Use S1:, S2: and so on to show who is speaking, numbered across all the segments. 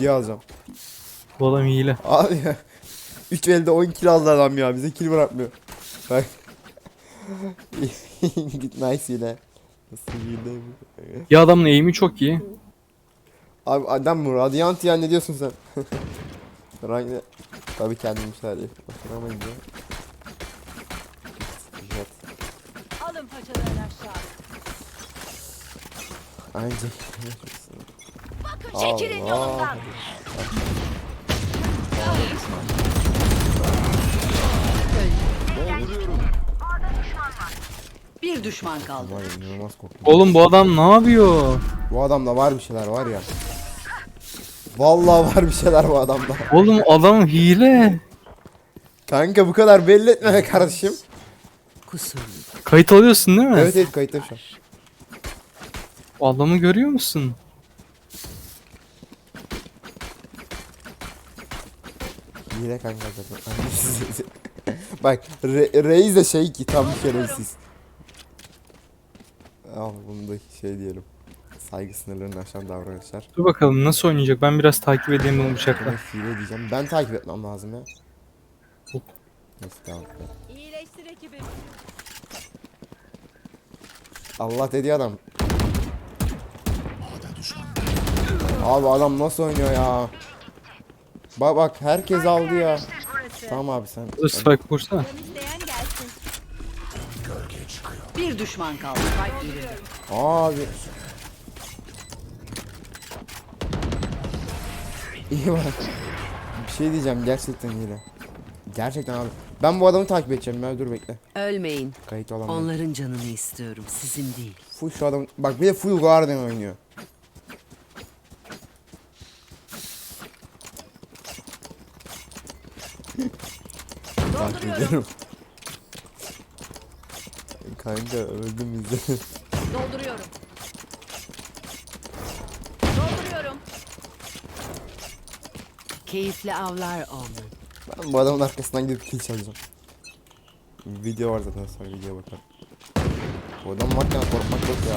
S1: video alacağım.
S2: Bu adam hile.
S1: Abi ya. 3 elde 10 kill aldı adam ya. Bize kill bırakmıyor. Bak. Git nice. Nasıl hile bu?
S2: Ya adamın eğimi çok iyi.
S1: Abi adam bu Radiant ya ne diyorsun sen? Rangi tabii kendim müsaade. Başaramayınca. Jet.
S3: Alın paçalarını aşağı.
S1: Anca.
S3: Bakın çekilin yolumdan.
S4: Bir düşman kaldı.
S1: İnanılmaz korktum.
S2: Oğlum bu adam ne yapıyor?
S1: Bu adamda var bir şeyler var ya. Vallahi var bir şeyler bu adamda.
S2: Oğlum adam hile.
S1: Kanka bu kadar belli etme be kardeşim.
S4: Kusurlu.
S2: Kayıt alıyorsun değil mi?
S1: Evet evet kayıttayım şu an.
S2: O adamı görüyor musun?
S1: Hile kanka zaten. Bak Re Reis de şey ki tam bir şerefsiz. Al bunu da şey diyelim. Saygı sınırlarını aşan davranışlar.
S2: Dur bakalım nasıl oynayacak. Ben biraz takip edeyim bunu bıçakla.
S1: Hile diyeceğim. Ben takip etmem lazım ya. Neyse tamam.
S3: İyileştir ekibim.
S1: Allah dedi adam. Abi adam nasıl oynuyor ya? Bak bak herkes aldı ya. Tamam abi sen.
S2: Dur spike.
S3: Can isteyen gelsin.
S4: Bir düşman kaldı. Spike yürüdü.
S1: Abi. İyi bak. Bir şey diyeceğim gerçekten hile. Gerçekten abi. Ben bu adamı takip edeceğim ya dur bekle.
S4: Ölmeyin.
S1: Kayıt olamam.
S4: Onların canını istiyorum. Sizin değil.
S1: Full şu adam. Bak bir de full Guardian oynuyor. Takip ediyorum. Kanka öldüm izle.
S3: Dolduruyorum. Dolduruyorum.
S4: Keyifli avlar olun.
S1: Ben bu adamın arkasından gidip kill çalacağım. Video var zaten sonra videoya bakalım. Bu adam varken korkmak yok ya.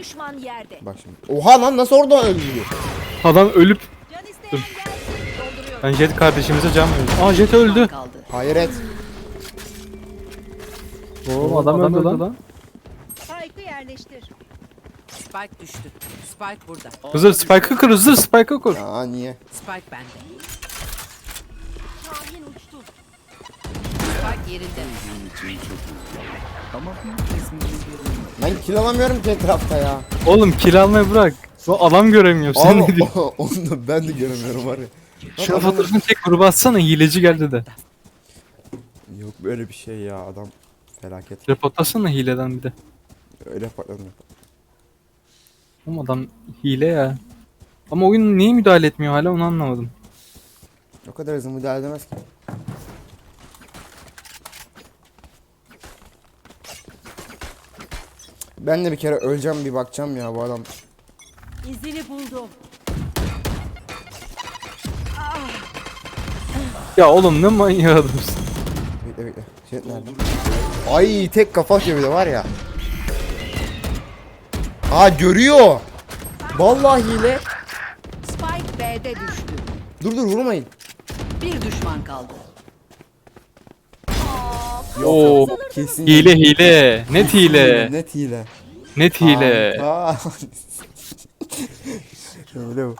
S3: Düşman yerde.
S1: Bak şimdi. Oha lan nasıl orada öldü?
S2: Adam ölüp
S3: Can isteyen gelsin.
S2: Ben Jet kardeşimize can veriyorum. Aa Jet öldü.
S4: Kaldı.
S1: Hayır et.
S2: Oğlum adam, öldü lan.
S3: Spike'ı yerleştir.
S4: Spike düştü. Spike burada.
S2: Hızır Spike'ı kur hızır Spike'ı kur.
S1: Aa niye?
S4: Spike bende.
S3: Şahin uçtu.
S4: Spike yerinde.
S1: Ben kill alamıyorum ki etrafta ya.
S2: Oğlum kill almayı bırak. Bu adam göremiyor. Sen ne
S1: Abi
S2: diyorsun?
S1: onu da ben de göremiyorum var ya.
S2: Şu fotoğrafını tek gruba atsana hileci geldi de.
S1: Yok böyle bir şey ya adam felaket.
S2: Reportlasana hileden bir de.
S1: Öyle patlamıyor.
S2: Oğlum adam hile ya. Ama oyun niye müdahale etmiyor hala onu anlamadım.
S1: O kadar hızlı müdahale edemez ki. Ben de bir kere öleceğim bir bakacağım ya bu adam.
S3: İzini buldum.
S2: Ya oğlum ne manyağı adamsın.
S1: Bekle bekle. Şey nerede? Ay tek kafa atıyor bir de var ya. Aa görüyor. Vallahi hile.
S4: Spike B'de düştü.
S1: Dur dur vurmayın.
S4: Bir düşman kaldı.
S2: Oo.
S1: Kesin.
S2: Hile hile. Net hile.
S1: Net hile.
S2: Net hile.
S1: Aa. Öyle bu.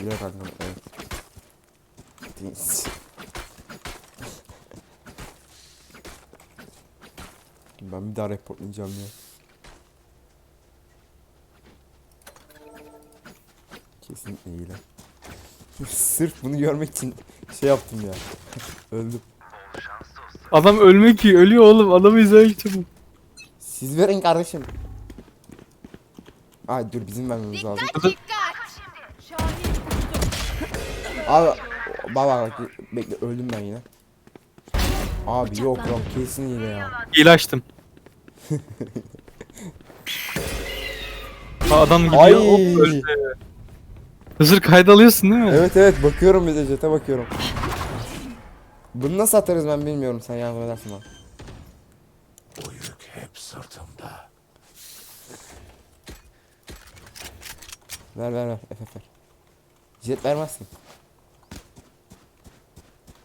S1: Bile kanka evet. Ben bir daha reportlayacağım ya. Kesinlikle hile. Sırf bunu görmek için şey yaptım ya. Öldüm.
S2: Adam ölmek ki ölüyor oğlum. Adamı izlemek için.
S1: Siz verin kardeşim. Ay dur bizim vermemiz lazım.
S3: Şahin uçtu.
S1: Abi baba bak bekle öldüm ben yine. Abi yok yok kesin hile ya.
S2: Hile açtım. Aa, adam gidiyor.
S1: Ay.
S2: Hop öldü. Hızır kayda alıyorsun değil mi?
S1: Evet evet bakıyorum bir de jete bakıyorum. Bunu nasıl atarız ben bilmiyorum sen yardım edersin bana. Ver ver ver. FF ver. Jet vermezsin.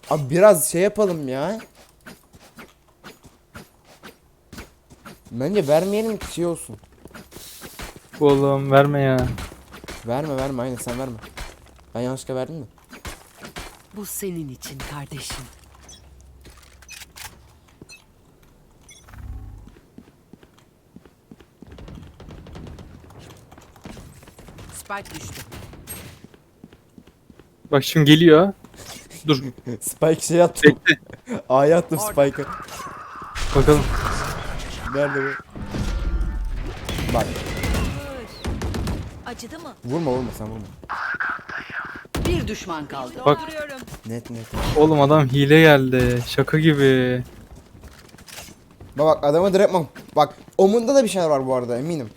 S1: Abi biraz şey yapalım ya. Bence vermeyelim ki şey olsun.
S2: Oğlum verme ya.
S1: Verme verme aynen sen verme. Ben yanlışlıkla verdim mi?
S4: Bu senin için kardeşim. Spike düştü.
S2: Bak şimdi geliyor. Dur
S1: Spike şey attım.
S2: bekle.
S1: A'ya attım. Spike'ı.
S2: Bakalım.
S1: Nerede bu? Bak
S3: Acıdı mı?
S1: vurma vurma sen vurma.
S4: Bir düşman kaldı.
S2: Bak.
S1: Net net.
S2: Oğlum adam hile geldi. Şaka gibi.
S1: Bak bak adamı direkt bak. Omunda da bir şeyler var bu arada eminim.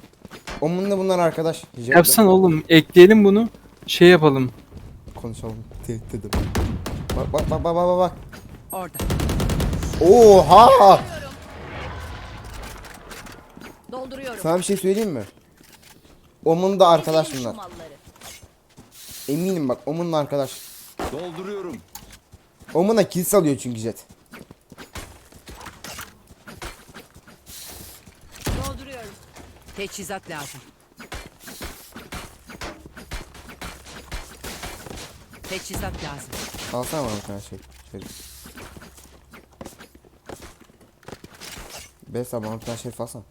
S1: Omunda bunlar arkadaş.
S2: Yapsan oğlum ekleyelim bunu. Şey yapalım.
S1: Konuşalım. Tehdit edelim. Bak bak bak bak bak bak.
S4: Orada.
S1: Oha!
S3: Dolduruyorum.
S1: Sana bir şey söyleyeyim mi? Omunda arkadaş
S3: İzleyin şu
S1: bunlar.
S3: malları.
S1: Eminim bak Omun'la arkadaş.
S5: Dolduruyorum.
S1: Omun'a kill salıyor çünkü Jet.
S3: Dolduruyorum.
S4: Teçhizat lazım. Teçhizat lazım.
S1: Alsana bana bir tane şey. Şöyle. Besa bana bir tane şerif alsana.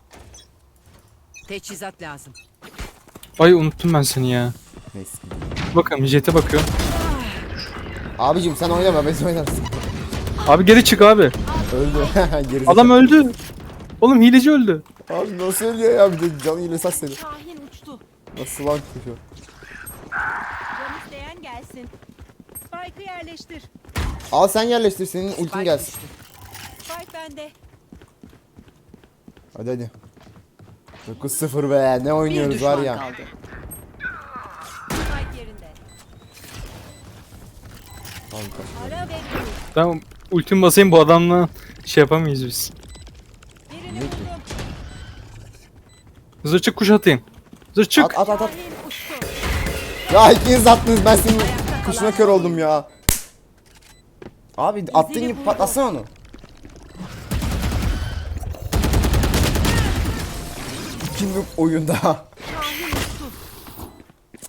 S4: Teçhizat lazım.
S2: Ay unuttum ben seni ya.
S1: Neyse.
S2: Bakın jete bakıyor.
S1: Abicim sen oynama biz oynarsın.
S2: Abi geri çık abi.
S1: Öldü. Gerizekalı.
S2: Adam öldü. Oğlum hileci öldü.
S1: Abi nasıl ölüyor ya bir de canı ile sas seni.
S3: Şahin uçtu.
S1: Nasıl lan koşuyor.
S3: Can isteyen gelsin. Spike'ı yerleştir.
S1: Al sen yerleştir senin ultin gelsin.
S4: düştü.
S3: Spike bende.
S1: Hadi hadi. 9-0 be ne oynuyoruz var ya.
S4: kaldı.
S3: Spike yerinde. Ara ve dur.
S2: Ben ultim basayım bu adamla şey yapamayız biz.
S3: Birini buldum.
S2: Zır çık kuş atayım. Zır çık.
S1: At at at at.
S3: Uçtu.
S1: Ya ikiniz attınız ben senin kuşuna kör oldum ya. Abi attığın gibi
S3: buldu.
S1: patlatsana onu. İkinci oyunda.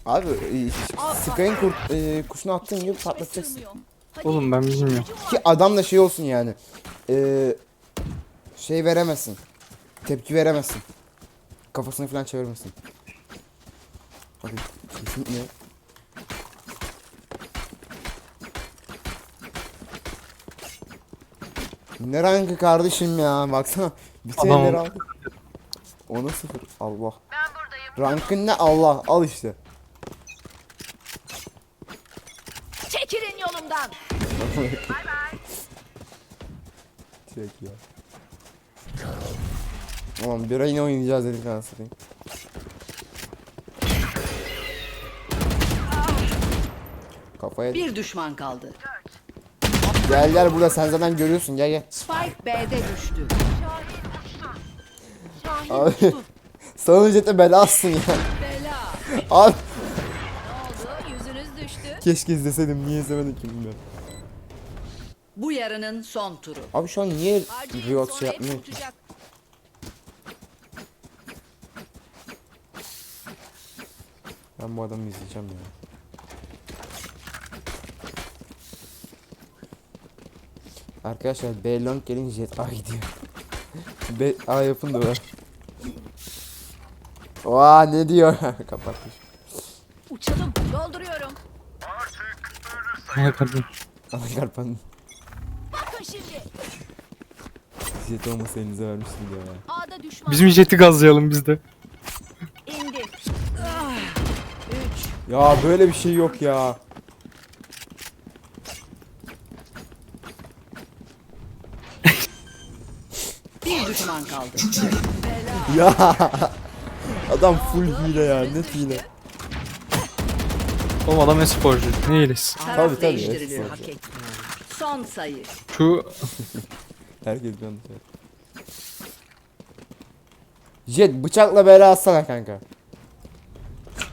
S1: Abi e, Sky'ın kurt, e, kuşunu attığın gibi patlatacaksın.
S2: Oğlum ben bilmiyorum.
S1: Ki adam da şey olsun yani. E, şey veremezsin. Tepki veremezsin. Kafasını falan çevirmesin. Abi kesinlikle. Ne rankı kardeşim ya baksana. Bir tane rank. Ona sıfır. Allah. Ben buradayım. Rankın ne Allah al işte.
S3: Çekilin yolumdan.
S1: Çek ya. Tamam bir yine oynayacağız dedik anasını. Kafaya
S4: Bir düşman kaldı.
S1: Gel gel burada sen zaten görüyorsun gel gel.
S4: Spike B'de düştü.
S3: Şahin
S1: Abi. Sana jete belasın ya.
S3: Bela.
S1: Abi
S3: Ne oldu? Yüzünüz düştü.
S1: keşke izleseydim niye izlemedim ki bilmiyorum.
S4: Bu yarının son turu.
S1: Abi şu an niye Riot şey yapmıyor ki? Ben bu adamı izleyeceğim ya. Arkadaşlar B long gelince jet A gidiyor. B A yapın da var. Oha ne diyor? Kapatmış.
S3: Uçalım. Dolduruyorum.
S2: Ne kadın.
S1: Ama karpan
S3: Bakın şimdi.
S1: jet olmasa elinize vermiştim ya.
S3: A'da düşman
S2: Bizim jeti gazlayalım biz de.
S3: indi.
S1: Ya böyle bir şey yok ya.
S4: Düşman kaldı.
S1: Ya adam full hile ya net hile.
S2: Oğlum adam esporcu. Ne hilesi?
S4: Taraf
S1: Tabii, tabii,
S4: değiştirilir.
S1: evet,
S4: Hak etmiyor. Son sayı.
S2: Şu
S1: Herkes bir anda. Jet bıçakla bela atsana kanka.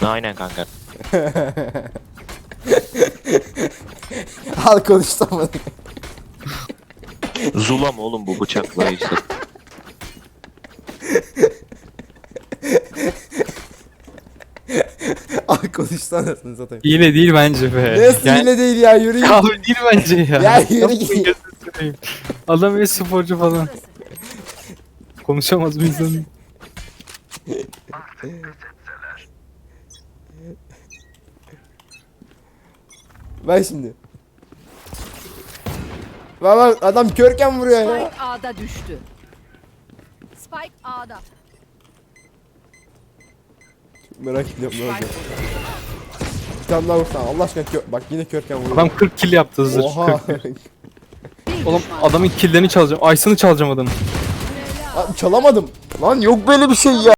S6: Aynen kanka.
S1: Al konuştum.
S5: Zulam oğlum bu bıçaklayıcı.
S1: Al konuştu anasını satayım.
S2: Hile değil bence be.
S1: Nasıl
S2: Yani-
S1: hile değil ya yürü git.
S2: Kahve değil bence ya.
S1: Ya yürü git.
S2: Adam e-sporcu falan. Konuşamaz bir insan.
S1: Bak şimdi. Bak bak adam körken vuruyor ya.
S4: Spike A'da düştü.
S3: Spike A'da.
S1: Merak ediyorum ne olacak. Bir tane daha vursana Allah aşkına kör. Bak yine körken vuruyor.
S2: Adam 40 kill yaptı hızlı.
S1: Oha.
S2: 40.
S4: Bir
S2: Oğlum adamın killerini çalacağım. Aysun'u çalacağım adamın.
S1: Lan çalamadım. Lan yok böyle bir şey ya.